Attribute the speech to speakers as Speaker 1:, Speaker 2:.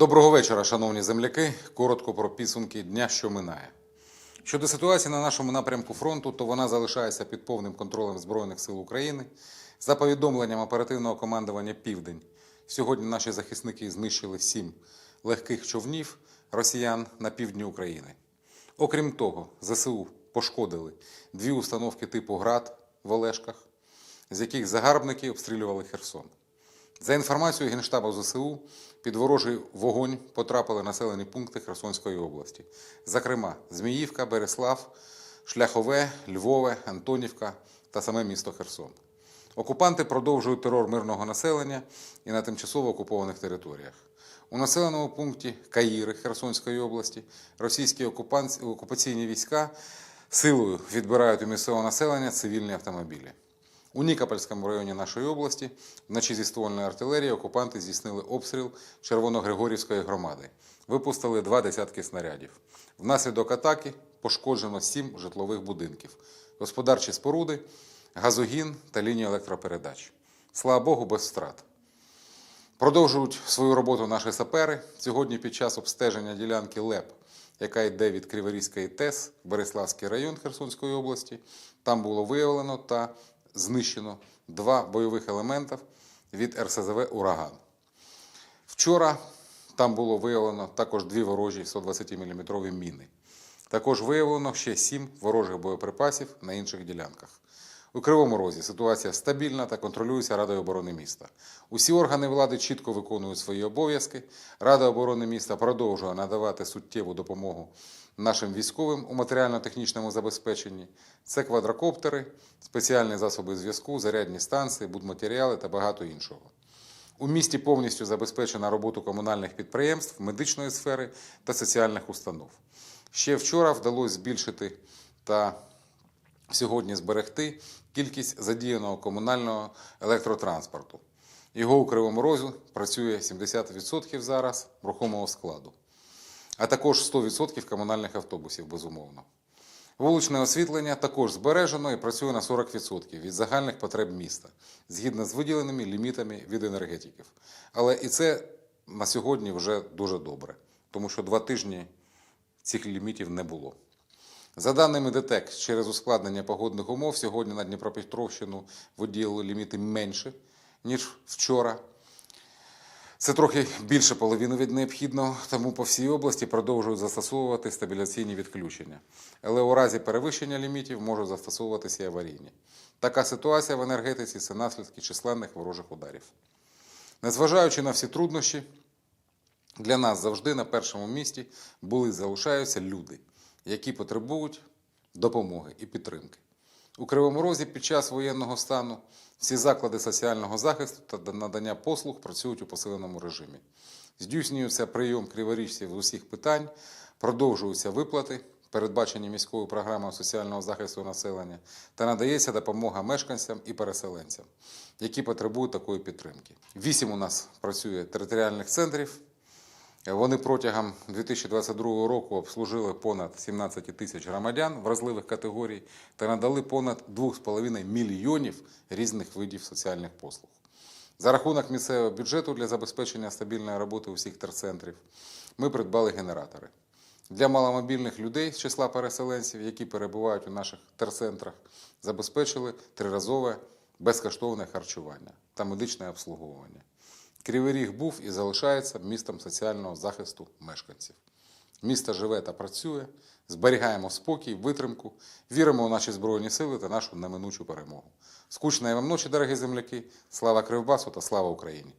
Speaker 1: Доброго вечора, шановні земляки. Коротко про підсумки дня, що минає. Щодо ситуації на нашому напрямку фронту, то вона залишається під повним контролем Збройних сил України. За повідомленням оперативного командування Південь, сьогодні наші захисники знищили сім легких човнів росіян на півдні України. Окрім того, ЗСУ пошкодили дві установки типу ГРАД в Олешках, з яких загарбники обстрілювали Херсон. За інформацією Генштабу ЗСУ, під ворожий вогонь потрапили населені пункти Херсонської області, зокрема Зміївка, Береслав, Шляхове, Львове, Антонівка та саме місто Херсон. Окупанти продовжують терор мирного населення і на тимчасово окупованих територіях. У населеному пункті Каїри Херсонської області російські окупаційні війська силою відбирають у місцевого населення цивільні автомобілі. У Нікопольському районі нашої області вночі зі ствольної артилерії окупанти здійснили обстріл Червоногригорівської громади. Випустили два десятки снарядів. Внаслідок атаки пошкоджено сім житлових будинків, господарчі споруди, газогін та лінію електропередач. Слава Богу, без втрат. Продовжують свою роботу наші сапери. Сьогодні під час обстеження ділянки ЛЕП, яка йде від Криворізької ТЕС Береславський район Херсонської області, там було виявлено та знищено два бойових елементів від РСЗВ Ураган. Вчора там було виявлено також дві ворожі 120-мм міни. Також виявлено ще сім ворожих боєприпасів на інших ділянках. У Кривому Розі ситуація стабільна та контролюється Радою оборони міста. Усі органи влади чітко виконують свої обов'язки. Рада оборони міста продовжує надавати суттєву допомогу нашим військовим у матеріально-технічному забезпеченні. Це квадрокоптери, спеціальні засоби зв'язку, зарядні станції, будматеріали та багато іншого. У місті повністю забезпечена роботу комунальних підприємств, медичної сфери та соціальних установ. Ще вчора вдалося збільшити та сьогодні зберегти кількість задіяного комунального електротранспорту. Його у Кривому Розі працює 70% зараз рухомого складу, а також 100% комунальних автобусів, безумовно. Вуличне освітлення також збережено і працює на 40% від загальних потреб міста, згідно з виділеними лімітами від енергетиків. Але і це на сьогодні вже дуже добре, тому що два тижні цих лімітів не було. За даними ДТЕК, через ускладнення погодних умов сьогодні на Дніпропетровщину виділили ліміти менше, ніж вчора. Це трохи більше половини від необхідного, тому по всій області продовжують застосовувати стабіляційні відключення. Але у разі перевищення лімітів можуть застосовуватися і аварійні. Така ситуація в енергетиці це наслідки численних ворожих ударів. Незважаючи на всі труднощі, для нас завжди на першому місці були залишаються люди, які потребують допомоги і підтримки. У Кривому Розі під час воєнного стану всі заклади соціального захисту та надання послуг працюють у посиленому режимі. Здійснюється прийом криворіжців з усіх питань, продовжуються виплати, передбачені міською програмою соціального захисту населення, та надається допомога мешканцям і переселенцям, які потребують такої підтримки. Вісім у нас працює територіальних центрів. Вони протягом 2022 року обслужили понад 17 тисяч громадян вразливих категорій та надали понад 2,5 мільйонів різних видів соціальних послуг. За рахунок місцевого бюджету для забезпечення стабільної роботи усіх терцентрів ми придбали генератори. Для маломобільних людей з числа переселенців, які перебувають у наших терцентрах, забезпечили триразове безкоштовне харчування та медичне обслуговування. Кривий Ріг був і залишається містом соціального захисту мешканців. Місто живе та працює, зберігаємо спокій, витримку, віримо у наші Збройні сили та нашу неминучу перемогу. Скучної вам ночі, дорогі земляки! Слава Кривбасу та слава Україні!